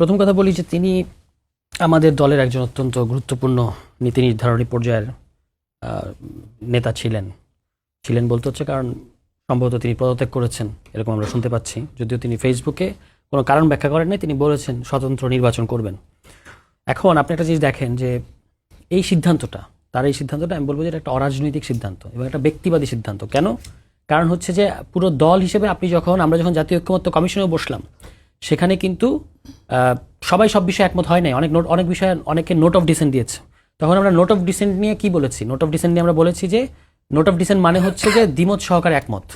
প্রথম কথা বলি যে তিনি আমাদের দলের একজন অত্যন্ত গুরুত্বপূর্ণ নীতি নির্ধারণী পর্যায়ের নেতা ছিলেন। ছিলেন বলতে হচ্ছে কারণ সম্ভবত তিনি পদত্যাগ করেছেন, এরকম আমরা শুনতে পাচ্ছি। যদিও তিনি ফেসবুকে কোনো কারণ ব্যাখ্যা করেন নাই তিনি বলেছেন স্বতন্ত্র নির্বাচন করবেন। এখন আপনি একটা জিনিস দেখেন যে এই সিদ্ধান্তটা, তার এই সিদ্ধান্তটা আমি বলব যে এটা একটা অরাজনৈতিক সিদ্ধান্ত এবং একটা ব্যক্তিবাদী সিদ্ধান্ত। কেন? কারণ হচ্ছে যে পুরো দল হিসেবে আপনি যখন, আমরা যখন জাতীয় ঐক্যমত্য কমিশনেও বসলাম সেখানে কিন্তু সবাই সব বিষয়ে একমত হয় নাই। অনেক নোট, অনেক বিষয়ে অনেকে নোট অফ ডিসেন্ট দিয়েছে। তখন আমরা নোট অফ ডিসেন্ট নিয়ে কি বলেছি? নোট অফ ডিসেন্ট নিয়ে আমরা বলেছি যে নোট অফ ডিসেন্ট মানে হচ্ছে যে দ্বিমত সহকারে একমত।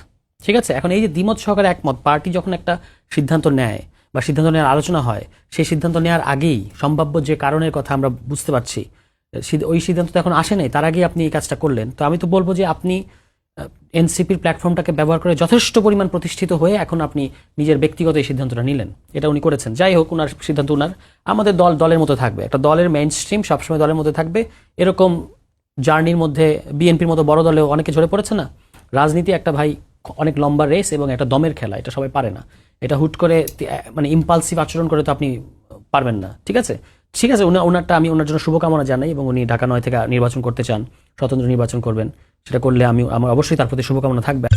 ঠিক আছে? এখন এই যে দ্বিমত সহকারে একমত, পার্টি যখন একটা সিদ্ধান্ত নেয় বা সিদ্ধান্ত নেওয়ার আলোচনা হয়, সেই সিদ্ধান্ত নেওয়ার আগেই সম্ভাব্য যে কারণের কথা আমরা বুঝতে পারছি ওই সিদ্ধান্ত তো এখন আসে নাই, তার আগেই আপনি এই কাজটা করলেন। তো আমি তো বলব যে আপনি এনসিপির প্ল্যাটফর্মটাকে ব্যবহার করে যথেষ্ট পরিমাণ প্রতিষ্ঠিত হয়ে এখন আপনি নিজের ব্যক্তিগত এই সিদ্ধান্তটা নিলেন। এটা উনি করেছেন। যাই হোক ওনার সিদ্ধান্ত ওনার আমাদের দল দলের মতো থাকবে। একটা দলের মেইন স্ট্রিম সবসময় দলের মধ্যে থাকবে। এরকম জার্নির মধ্যে বিএনপির মতো বড় দলেও অনেকে ঝরে পড়েছে না? রাজনীতি একটা ভাই অনেক লম্বা রেস এবং একটা দমের খেলা, এটা সবাই পারে না। এটা হুট করে মানে ইম্পালসিভ আচরণ করে তো আপনি পারবেন না। ঠিক আছে? ঠিক আছে ওনার ওনারটা আমি ওনার জন্য শুভকামনা জানাই এবং উনি ঢাকা নয় থেকে নির্বাচন করতে চান, স্বতন্ত্র নির্বাচন করবেন। সেটা করলে আমি আমার অবশ্যই তার প্রতি শুভকামনা থাকবে।